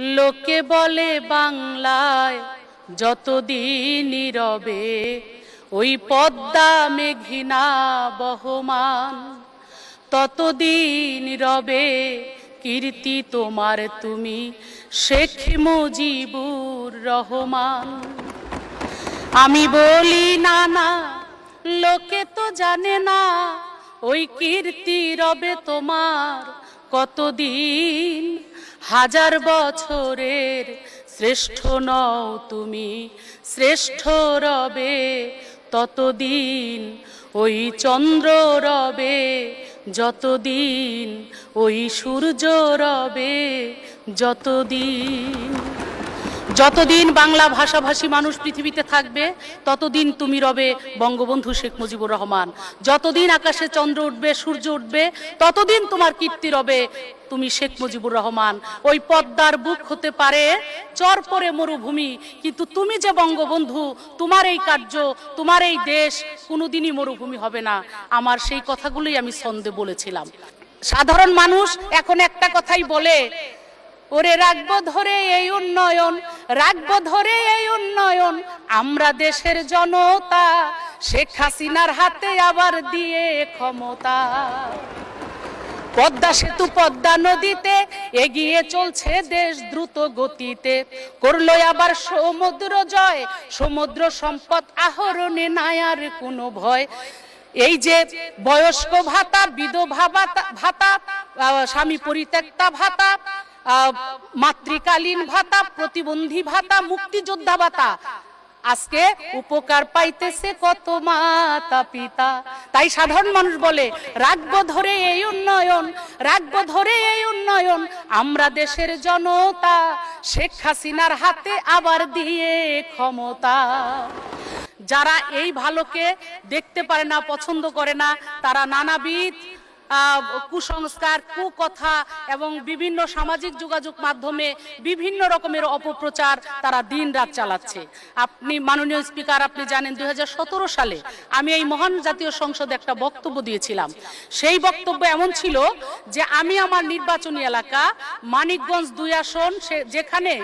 লোকে বলে বাংলায় যতদিন রবে, ওই পদ্মা মেঘিনা বহমান ততদিন রবে, কীর্তি তোমার তুমি, শেখ মুজিবুর রহমান। আমি বলি, না না, লোকে তো জানে না, ওই কীর্তি রবে তোমার, কতদিন হাজার বছরের শ্রেষ্ঠ নও তুমি, শ্রেষ্ঠ রবে ততদিন, ওই চন্দ্র রবে যতদিন, ওই সূর্য রবে যতদিন। যতদিন বাংলা ভাষাভাষী মানুষ পৃথিবীতে থাকবে, ততদিন তুমি রবে বঙ্গবন্ধু শেখ মুজিবুর রহমান। যতদিন আকাশে চন্দ্র উঠবে, সূর্য উঠবে, ততদিন তোমার কীর্তি রবে তুমি শেখ মুজিবুর রহমান। ওই পদ্মার বুক হতে পারে চরপরে মরুভূমি, কিন্তু তুমি যে বঙ্গবন্ধু, তোমার এই কার্য, তোমার এই দেশ কোনোদিনই মরুভূমি হবে না। আমার সেই কথাগুলোই আমি ছন্দে বলেছিলাম। সাধারণ মানুষ এখন একটা কথাই বলে, ওরে রাখব ধরে এই উন্নয়ন রাখব ধরে এই উন্নয়ন। আমরা দেশের জনতা, শেখ হাসিনার হাতে আবার দিয়ে ক্ষমতা। পদ্মা সেতু, পদ্মা নদীতে এগিয়ে চলছে দেশ দ্রুত গতিতে। করল আবার সমুদ্র জয়, সমুদ্র সম্পদ আহরণে নাই আর কোনো ভয়। এই যে বয়স্ক ভাতা, বিধবা ভাতা স্বামী পরিত্যক্তা ভাতা মাতৃকালীন ভাতা, প্রতিবন্ধী ভাতা, মুক্তিযোদ্ধা ভাতা। আজকে উপকার পাইতেছে কত মাতা পিতা। তাই সাধারণ মানুষ বলে, রাখব ধরে এই উন্নয়ন, রাখব ধরে এই উন্নয়ন, আমরা দেশের জনতা, শেখ হাসিনার হাতে আবার দিয়ে ক্ষমতা। যারা এই ভালোকে দেখতে পারে না, পছন্দ করে না, তারা নানাবিধ কুসংস্কার, কুকথা এবং বিভিন্ন সামাজিক যোগাযোগ মাধ্যমে বিভিন্ন রকমের অপপ্রচার তারা দিন রাত চালাচ্ছে। আপনি মাননীয় স্পিকার, আপনি জানেন দুই হাজার সতেরো সালে আমি এই মহান জাতীয় সংসদে একটা বক্তব্য দিয়েছিলাম। সেই বক্তব্য এমন ছিল যে, আমি আমার নির্বাচনী এলাকা, মানিকগঞ্জ দুই আসন যেখানে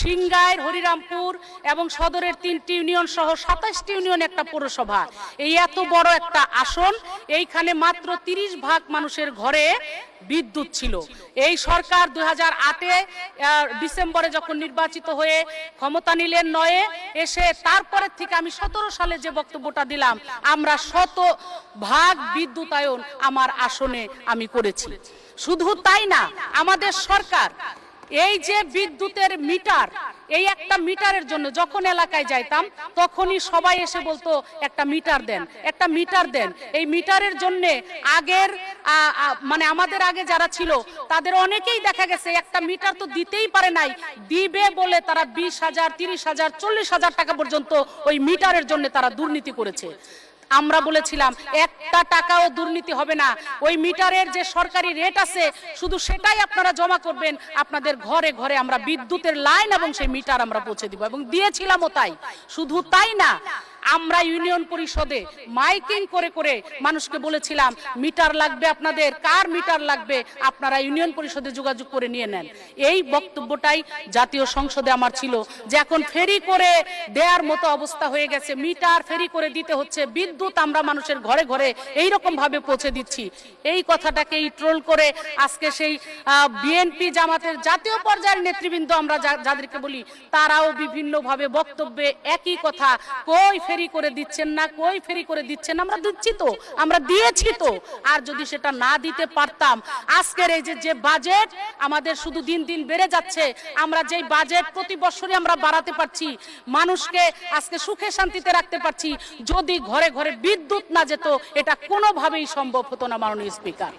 সিংগাইর হরিরামপুর এবং সদরের তিনটি ইউনিয়ন সহ সাতাশটি ইউনিয়ন একটা পৌরসভা। এই এত বড় একটা আসন, এইখানে মাত্র তিরিশ ভাগ মানুষের ঘরে বিদ্যুৎ ছিল। এই সরকার দুই হাজার আটে ডিসেম্বরে যখন নির্বাচিত হয়ে ক্ষমতা নিলেন নয়ে, এসে তারপরের থেকে আমি সতেরো সালে যে বক্তব্যটা দিলাম, আমরা শত ভাগ বিদ্যুতায়ন আমার আসনে আমি করেছি। শুধু তাই না, আমাদের সরকার এই যে বিদ্যুতের মিটার, এই একটা মিটারের জন্য যখন এলাকায় যাইতাম, তখনই সবাই এসে বলতো, একটা মিটার দেন, একটা মিটার দেন। এই মিটারের জন্য আগের মানে আমাদের আগে যারা ছিল, তাদের অনেকেই দেখা গেছে, একটা মিটার তো দিতেই পারে নাই। দিবে বলে তারা বিশ হাজার, তিরিশ হাজার, চল্লিশ হাজার টাকা পর্যন্ত ওই মিটারের জন্য তারা দুর্নীতি করেছে। আমরা বলেছিলাম, একটা টাকাও দুর্নীতি হবে না। ওই মিটারের যে সরকারি রেট আছে, শুধু সেটাই আপনারা জমা করবেন। আপনাদের ঘরে ঘরে আমরা বিদ্যুতের লাইন এবং সেই মিটার আমরা পৌঁছে দিব এবং দিয়েছিলামও তাই। শুধু তাই না আমরা ইউনিয়ন পরিষদে মাইকিং করে করে মানুষকে বলেছিলাম, মিটার লাগবে আপনাদের, কার মিটার লাগবে? আপনারা ইউনিয়ন পরিষদে যোগাযোগ করে নিয়ে নেন। এই বক্তব্যটাই জাতীয় সংসদে আমার ছিল যে এখন ফেরি করে দেওয়ার মতো অবস্থা হয়ে গেছে। মিটার ফেরি করে দিতে হচ্ছে, বিদ্যুৎ আমরা মানুষের ঘরে ঘরে এই রকম ভাবে পৌঁছে দিচ্ছি। এই কথাটাকে এই ট্রোল করে আজকে সেই বিএনপি জামাতের জাতীয় পর্যায়ের নেতৃবৃন্দ আমরা যাদেরকে বলি, তারাও বিভিন্নভাবে বক্তব্যে একই কথা, কই ফেরি করে দিচ্ছেন না? কই ফেরি করে দিচ্ছেন? আমরা দিচ্ছি তো, আমরা দিয়েছি তো। আর যদি সেটা না দিতে পারতাম, আজকের এই যে বাজেট আমাদের শুধু দিন দিন বেড়ে যাচ্ছে, আমরা যেই বাজেট প্রতি বছরই আমরা বাড়াতে পারছি, মানুষকে আজকে সুখে শান্তিতে রাখতে পারছি, যদি ঘরে ঘরে বিদ্যুৎ না যেত, এটা কোনোভাবেই সম্ভব হতো না মাননীয় স্পিকার